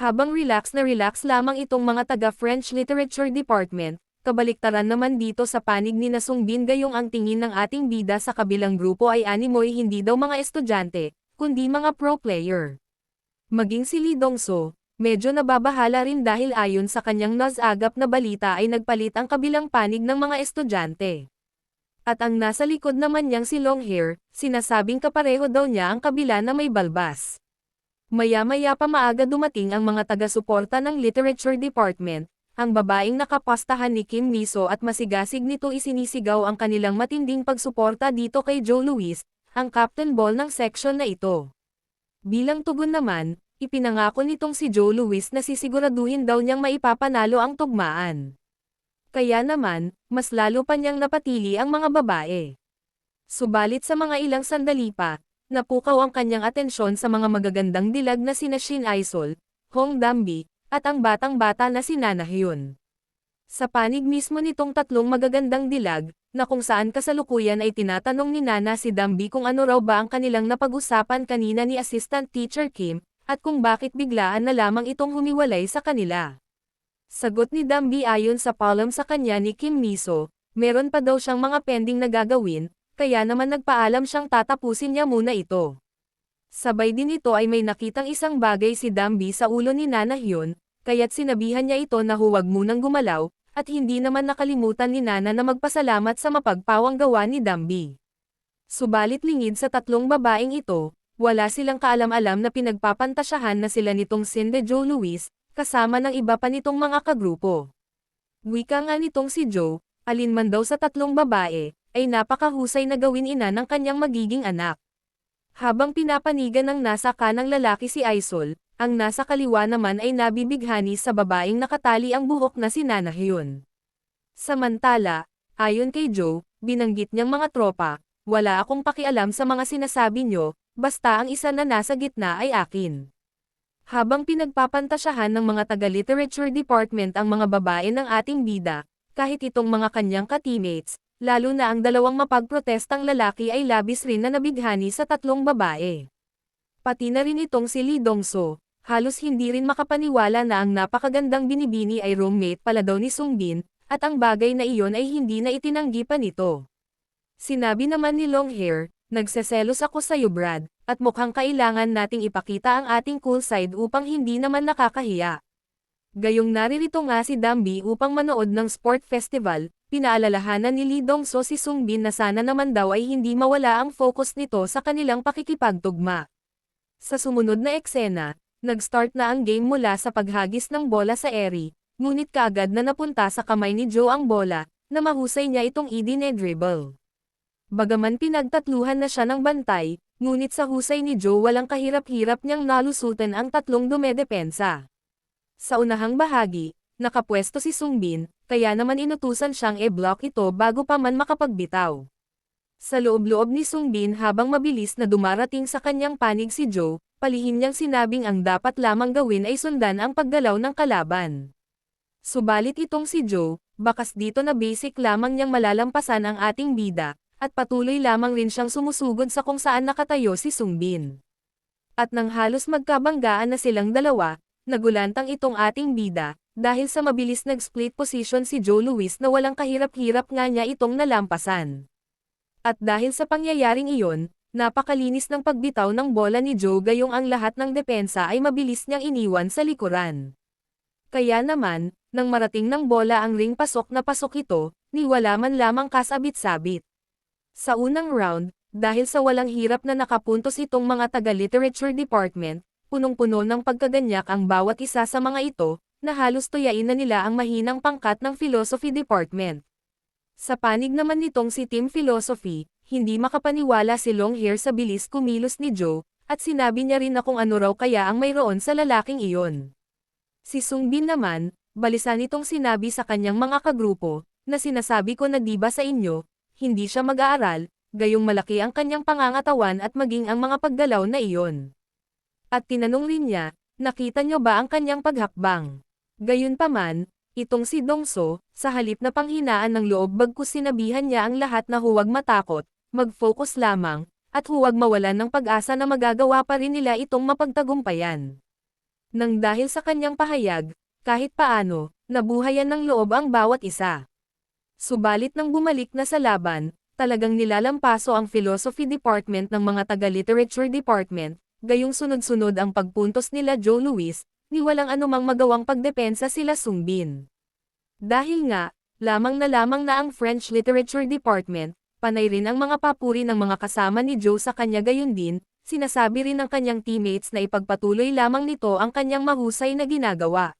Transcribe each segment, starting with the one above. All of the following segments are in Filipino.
Habang relax na relax lamang itong mga taga-French Literature Department, kabaliktaran naman dito sa panig ni Nasungbin gayong ang tingin ng ating bida sa kabilang grupo ay animoy hindi daw mga estudyante, kundi mga pro player. Maging si Lee Dongso, medyo nababahala rin dahil ayon sa kanyang nasagap na balita ay nagpalit ang kabilang panig ng mga estudyante. At ang nasa likod naman niyang si Longhair, sinasabing kapareho daw niya ang kabila na may balbas. Maya-maya pa maaga dumating ang mga taga-suporta ng Literature Department, ang babaeng nakapastahan ni Kim Miso at masigasig nito isinisigaw ang kanilang matinding pagsuporta dito kay Joe Louis, ang captain ball ng section na ito. Bilang tugon naman, ipinangako nitong si Joe Louis na sisiguraduhin daw niyang maipapanalo ang tugmaan. Kaya naman, mas lalo pa niyang napatili ang mga babae. Subalit sa mga ilang sandali pa, napukaw ang kanyang atensyon sa mga magagandang dilag na sina Shin Aisol, Hong Dambi, at ang batang-bata na si Nana Hyun. Sa panig mismo nitong tatlong magagandang dilag, na kung saan kasalukuyan ay tinatanong ni Nana si Dambi kung ano raw ba ang kanilang napag-usapan kanina ni Assistant Teacher Kim, at kung bakit biglaan na lamang itong humiwalay sa kanila. Sagot ni Dambi ayon sa palm sa kanya ni Kim Miso, meron pa daw siyang mga pending na gagawin, kaya naman nagpaalam siyang tatapusin niya muna ito. Sabay din ito ay may nakitang isang bagay si Dambi sa ulo ni Nana Hyun, kaya't sinabihan niya ito na huwag munang gumalaw, at hindi naman nakalimutan ni Nana na magpasalamat sa mapagpawang gawa ni Dambi. Subalit lingid sa tatlong babaeng ito, wala silang kaalam-alam na pinagpapantasyahan na sila nitong Cindy Joe Louis, kasama ng iba pa nitong mga kagrupo. Wika nga nitong si Joe, alinman daw sa tatlong babae, ay napakahusay na gawin ina ng kanyang magiging anak. Habang pinapanigan ng nasa kanang lalaki si Aisol, ang nasa kaliwa naman ay nabibighani sa babaeng nakatali ang buhok na si Nana Hyun. Samantala, ayon kay Joe, binanggit niyang mga tropa, wala akong pakialam sa mga sinasabi nyo, basta ang isa na nasa gitna ay akin. Habang pinagpapantasyahan ng mga taga-literature department ang mga babae ng ating bida, kahit itong mga kanyang ka-teammates, lalo na ang dalawang mapagprotestang lalaki ay labis rin na nabighani sa tatlong babae. Pati na rin itong si Lee Dongso, halos hindi rin makapaniwala na ang napakagandang binibini ay roommate pala daw ni Sungbin, at ang bagay na iyon ay hindi na itinanggi pa nito. Sinabi naman ni Longhair, nagseselos ako sa iyo Brad, at mukhang kailangan nating ipakita ang ating cool side upang hindi naman nakakahiya. Gayong naririto nga si Dambi upang manood ng sport festival, pinaalalahanan ni Lee Dongso si Sungbin na sana naman daw ay hindi mawala ang focus nito sa kanilang pakikipagtugma. Sa sumunod na eksena, nag-start na ang game mula sa paghagis ng bola sa Eri, ngunit kaagad na napunta sa kamay ni Joe ang bola, na mahusay niya itong i-dribble. Bagaman pinagtatluhan na siya ng bantay, ngunit sa husay ni Joe walang kahirap-hirap niyang nalusutan ang tatlong dumedepensa. Sa unahang bahagi, nakapwesto si Sungbin, kaya naman inutusan siyang e-block ito bago pa man makapagbitaw. Sa loob-loob ni Sungbin habang mabilis na dumarating sa kanyang panig si Joe, palihim niyang sinabing ang dapat lamang gawin ay sundan ang paggalaw ng kalaban. Subalit itong si Joe, bakas dito na basic lamang niyang malalampasan ang ating bida, at patuloy lamang rin siyang sumusugod sa kung saan nakatayo si Sungbin. At nang halos magkabanggaan na silang dalawa, nagulantang itong ating bida, dahil sa mabilis nag-split position si Joe Louis na walang kahirap-hirap nga niya itong nalampasan. At dahil sa pangyayaring iyon, napakalinis ng pagbitaw ng bola ni Joe gayong ang lahat ng depensa ay mabilis niyang iniwan sa likuran. Kaya naman, nang marating ng bola ang ring pasok na pasok ito, ni wala man lamang kasabit-sabit. Sa unang round, dahil sa walang hirap na nakapuntos itong mga taga-literature department, punong-puno ng pagkaganyak ang bawat isa sa mga ito, na halos tuyain na nila ang mahinang pangkat ng Philosophy Department. Sa panig naman nitong si Team Philosophy, hindi makapaniwala si Longhair sa bilis kumilos ni Joe, at sinabi niya rin na kung ano raw kaya ang mayroon sa lalaking iyon. Si Sungbin naman, balisa nitong sinabi sa kanyang mga kagrupo, na sinasabi ko na di ba sa inyo, hindi siya mag-aaral, gayong malaki ang kanyang pangangatawan at maging ang mga paggalaw na iyon. At tinanong rin niya, nakita niyo ba ang kanyang paghakbang? Gayunpaman, itong si Dongso, sa halip na panghinaan ng loob bagkus sinabihan niya ang lahat na huwag matakot, mag-focus lamang, at huwag mawalan ng pag-asa na magagawa pa rin nila itong mapagtagumpayan. Nang dahil sa kanyang pahayag, kahit paano, nabuhayan ng loob ang bawat isa. Subalit nang bumalik na sa laban, talagang nilalampaso ang philosophy department ng mga taga-literature department, gayong sunod-sunod ang pagpuntos nila Joe Louis, ni walang anumang magawang pagdepensa sila Sungbin. Dahil nga, lamang na lamang na ang French Literature Department, panay rin ang mga papuri ng mga kasama ni Joe sa kanya gayon din, sinasabi rin ng kanyang teammates na ipagpatuloy lamang nito ang kanyang mahusay na ginagawa.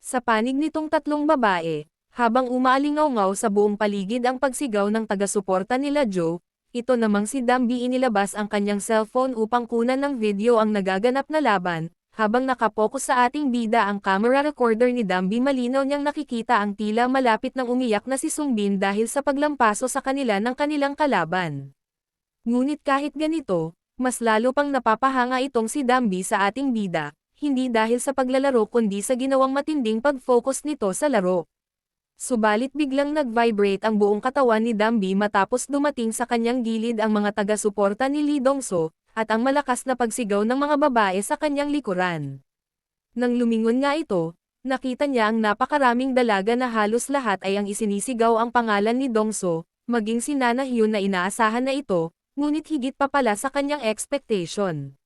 Sa panig nitong tatlong babae, habang umaalingaw sa buong paligid ang pagsigaw ng taga-suporta nila Joe, ito namang si Dambi inilabas ang kanyang cellphone upang kunan ng video ang nagaganap na laban, habang nakapokus sa ating bida ang camera recorder ni Dambi malinaw niyang nakikita ang tila malapit ng umiyak na si Sungbin dahil sa paglampaso sa kanila ng kanilang kalaban. Ngunit kahit ganito, mas lalo pang napapahanga itong si Dambi sa ating bida, hindi dahil sa paglalaro kundi sa ginawang matinding pag-focus nito sa laro. Subalit biglang nag-vibrate ang buong katawan ni Dambi matapos dumating sa kanyang gilid ang mga taga-suporta ni Lee Dongso, at ang malakas na pagsigaw ng mga babae sa kanyang likuran. Nang lumingon nga ito, nakita niya ang napakaraming dalaga na halos lahat ay ang isinisigaw ang pangalan ni Dongso, maging si Nana Hyun na inaasahan na ito, ngunit higit pa pala sa kanyang expectation.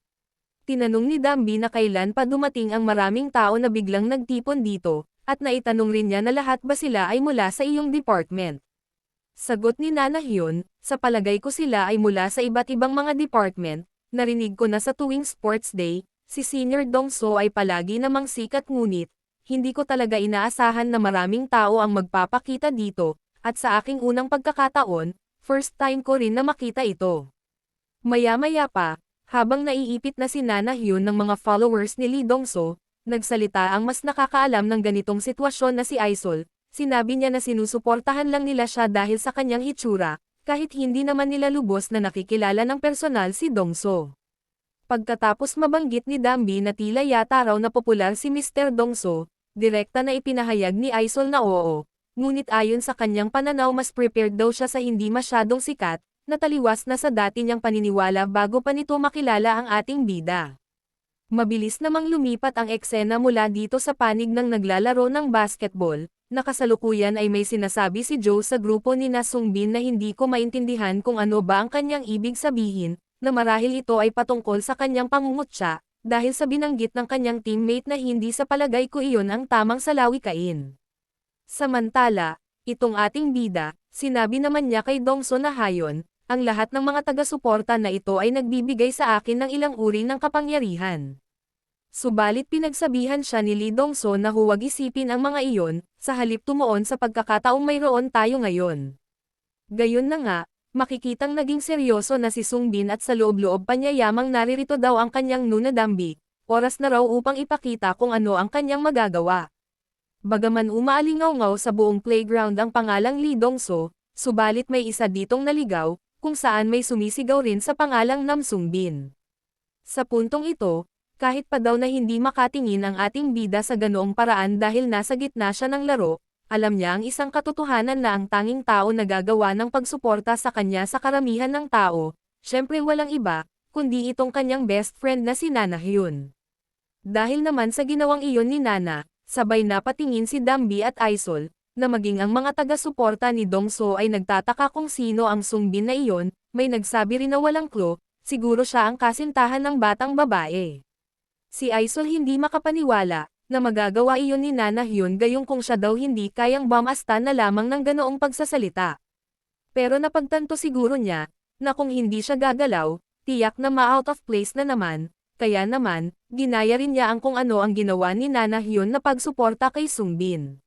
Tinanong ni Dambi na kailan pa dumating ang maraming tao na biglang nagtipon dito, at naitanong rin niya na lahat ba sila ay mula sa iyong department. Sagot ni Nana Hyun, sa palagay ko sila ay mula sa iba't ibang mga department, Narinig ko na sa tuwing sports day, si Senior Dongso ay palagi namang sikat ngunit, hindi ko talaga inaasahan na maraming tao ang magpapakita dito, at sa aking unang pagkakataon, first time ko rin na makita ito. Maya-maya pa, habang naiipit na si Nana Hyun ng mga followers ni Lee Dongso, nagsalita ang mas nakakaalam ng ganitong sitwasyon na si Aisol, sinabi niya na sinusuportahan lang nila siya dahil sa kanyang hitsura, kahit hindi naman nila lubos na nakikilala ng personal si Dongso. Pagkatapos mabanggit ni Dambi na tila yata raw na popular si Mr. Dongso, direkta na ipinahayag ni Aisol na oo, ngunit ayon sa kanyang pananaw mas prepared daw siya sa hindi masyadong sikat, nataliwas na sa dati niyang paniniwala bago pa nito makilala ang ating bida. Mabilis namang lumipat ang eksena mula dito sa panig ng naglalaro ng basketball, Nakasalukuyan ay may sinasabi si Joe sa grupo ni Nasungbin na hindi ko maintindihan kung ano ba ang kanyang ibig sabihin, na marahil ito ay patungkol sa kanyang pangungutya, dahil sa binanggit ng kanyang teammate na hindi sa palagay ko iyon ang tamang salawikain. Samantala, itong ating bida, sinabi naman niya kay Dongso na hayon, ang lahat ng mga taga-suporta na ito ay nagbibigay sa akin ng ilang uri ng kapangyarihan. Subalit pinagsabihan siya ni Lee Dongso na huwag isipin ang mga iyon, sa halip tumuon sa pagkakataong mayroon tayo ngayon. Gayon na nga, makikitang naging seryoso na si Sungbin at sa loob-loob pa niya yamang naririto daw ang kanyang nunadambi, oras na raw upang ipakita kung ano ang kanyang magagawa. Bagaman umaalingaw-ngaw sa buong playground ang pangalang Lee Dongso, subalit may isa ditong naligaw, kung saan may sumisigaw rin sa pangalang Nam Sungbin. Sa puntong ito, kahit pa daw na hindi makatingin ang ating bida sa ganoong paraan dahil nasa gitna siya ng laro, alam niya ang isang katotohanan na ang tanging tao na gagawa ng pagsuporta sa kanya sa karamihan ng tao, syempre walang iba, kundi itong kanyang best friend na si Nana Hyun. Dahil naman sa ginawang iyon ni Nana, sabay napatingin si Dambi at Aisol, na maging ang mga taga-suporta ni Dongso ay nagtataka kung sino ang sungbin na iyon, may nagsabi rin na walang clue, siguro siya ang kasintahan ng batang babae. Si Aisol hindi makapaniwala, na magagawa iyon ni Nana Hyun gayong kung siya daw hindi kayang bumasta na lamang ng ganoong pagsasalita. Pero napagtanto siguro niya, na kung hindi siya gagalaw, tiyak na ma-out of place na naman, kaya naman, ginaya rin niya ang kung ano ang ginawa ni Nana Hyun na pagsuporta kay Sungbin.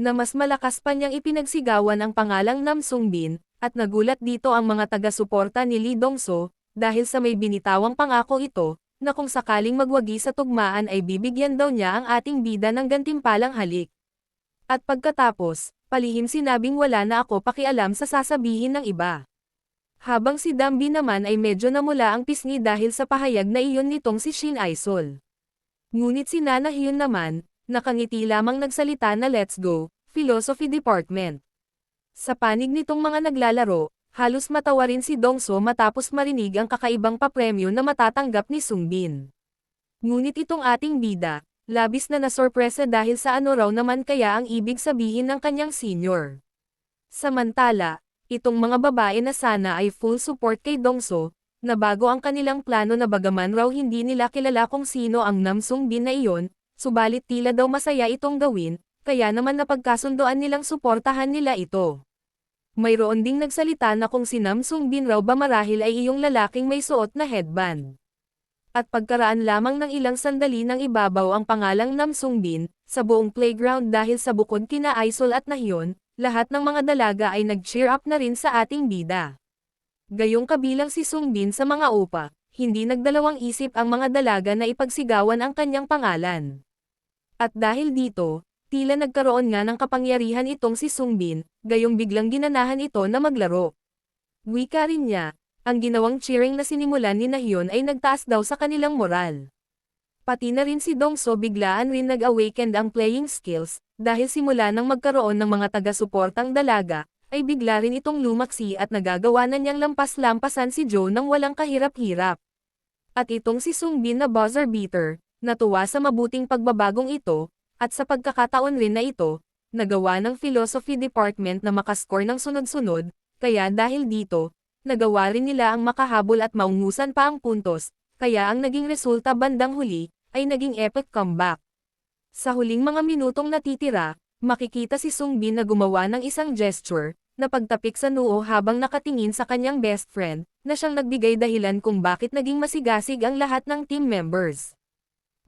Na mas malakas pa niyang ipinagsigawan ang pangalang Nam Sungbin, at nagulat dito ang mga taga-suporta ni Lee Dongso, dahil sa may binitawang pangako ito, na kung sakaling magwagi sa tugmaan ay bibigyan daw niya ang ating bida ng gantimpalang halik. At pagkatapos, palihim sinabing wala na ako pakialam sa sasabihin ng iba. Habang si Dambi naman ay medyo namula ang pisngi dahil sa pahayag na iyon nitong si Shin Aisol. Ngunit si Nana Hyun naman, nakangiti lamang nagsalita na let's go, philosophy department. Sa panig nitong mga naglalaro, Halos matawa rin si Dongso matapos marinig ang kakaibang papremyo na matatanggap ni Sungbin. Ngunit itong ating bida, labis na nasorpresa dahil sa ano raw naman kaya ang ibig sabihin ng kanyang senior. Samantala, itong mga babae na sana ay full support kay Dongso, na bago ang kanilang plano na bagaman raw hindi nila kilala kung sino ang Namsung Bin na iyon, subalit tila daw masaya itong gawin, kaya naman napagkasundoan nilang suportahan nila ito. Mayroon ding nagsalita na kung si Namsung Bin raw ba marahil ay iyong lalaking may suot na headband. At pagkaraan lamang ng ilang sandali nang ibabaw ang pangalang Namsung Bin, sa buong playground dahil sa bukod kina Aisol at Nahyon, lahat ng mga dalaga ay nag-cheer up na rin sa ating bida. Gayong kabilang si Sung Bin sa mga upa, hindi nagdalawang isip ang mga dalaga na ipagsigawan ang kanyang pangalan. At dahil dito, tila nagkaroon nga ng kapangyarihan itong si Sung Bin, gayong biglang ginanahan ito na maglaro. Wika rin niya, ang ginawang cheering na sinimulan ni Nahyon ay nagtaas daw sa kanilang moral. Pati na rin si Dongso biglaan rin nag-awakened ang playing skills, dahil simula nang magkaroon ng mga taga-suportang dalaga, ay bigla rin itong lumaksi at nagagawa na niyang lampas-lampasan si Joe nang walang kahirap-hirap. At itong si Sung Bin na buzzer beater, natuwa sa mabuting pagbabagong ito, at sa pagkakataon rin na ito, nagawa ng philosophy department na makascore ng sunod-sunod, kaya dahil dito, nagawa rin nila ang makahabol at maungusan pa ang puntos, kaya ang naging resulta bandang huli, ay naging epic comeback. Sa huling mga minutong natitira, makikita si Sung Bin na gumawa ng isang gesture, na pagtapik sa noo habang nakatingin sa kanyang best friend, na siyang nagbigay dahilan kung bakit naging masigasig ang lahat ng team members.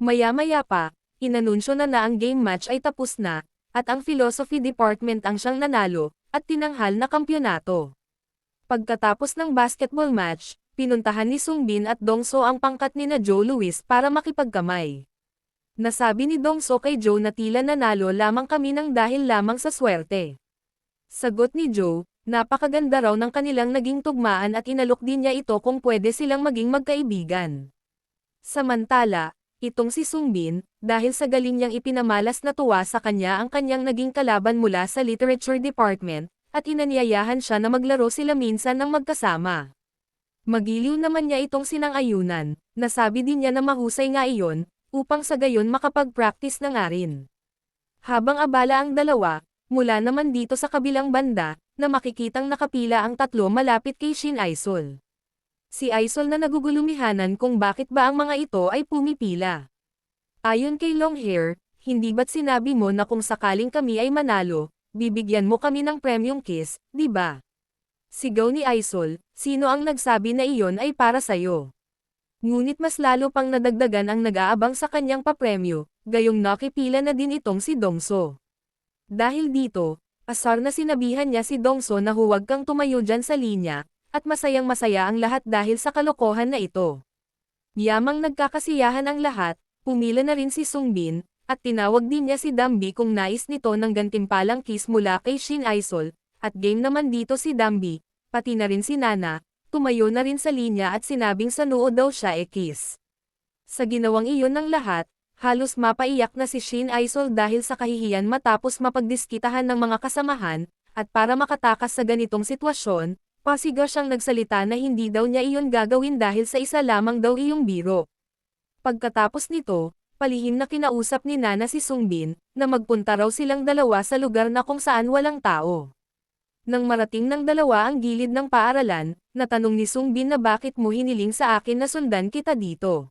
Maya-maya pa, inanunsyo na na ang game match ay tapos na, at ang philosophy department ang siyang nanalo, at tinanghal na kampyonato. Pagkatapos ng basketball match, pinuntahan ni Sung Bin at Dongso ang pangkat ni na Joe Louis para makipagkamay. Nasabi ni Dongso kay Joe na tila nanalo lamang kami ng dahil lamang sa swerte. Sagot ni Joe, napakaganda raw ng kanilang naging tugmaan at inalok din niya ito kung pwede silang maging magkaibigan. Samantala, itong si Sung Bin, dahil sa galing niyang ipinamalas na tuwa sa kanya ang kanyang naging kalaban mula sa literature department, at inanyayahan siya na maglaro sila minsan ng magkasama. Magiliw naman niya itong sinang-ayunan, nasabi din niya na mahusay nga iyon, upang sa gayon makapag-practice na nga rin. Habang abala ang dalawa, mula naman dito sa kabilang banda, na makikitang nakapila ang tatlo malapit kay Shin Aisol. Si Aisol na nagugulumihanan kung bakit ba ang mga ito ay pumipila. Ayon kay Longhair, hindi ba't sinabi mo na kung sakaling kami ay manalo, bibigyan mo kami ng premium kiss, di ba? Sigaw ni Aisol, sino ang nagsabi na iyon ay para sayo? Ngunit mas lalo pang nadagdagan ang nag-aabang sa kanyang papremyo, gayong nakipila na din itong si Dongso. Dahil dito, asar na sinabihan niya si Dongso na huwag kang tumayo dyan sa linya, at masayang masaya ang lahat dahil sa kalokohan na ito. Yamang nagkakasiyahan ang lahat, pumila na rin si Sungbin, at tinawag din niya si Dambi kung nais nito ng gantimpalang kiss mula kay Shin Aisol, at game naman dito si Dambi, pati na rin si Nana, tumayo na rin sa linya at sinabing sa noo daw siya e kiss. Sa ginawang iyon ng lahat, halos mapaiyak na si Shin Aisol dahil sa kahihiyan matapos mapagdiskitahan ng mga kasamahan, at para makatakas sa ganitong sitwasyon, pasigaw siyang nagsalita na hindi daw niya iyon gagawin dahil sa isa lamang daw iyong biro. Pagkatapos nito, palihim na kinausap ni Nana si Sungbin, na magpunta raw silang dalawa sa lugar na kung saan walang tao. Nang marating ng dalawa ang gilid ng paaralan, natanong ni Sungbin na bakit mo hiniling sa akin na sundan kita dito.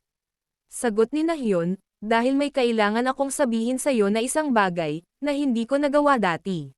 Sagot ni Nahyon, dahil may kailangan akong sabihin sa iyo na isang bagay, na hindi ko nagawa dati.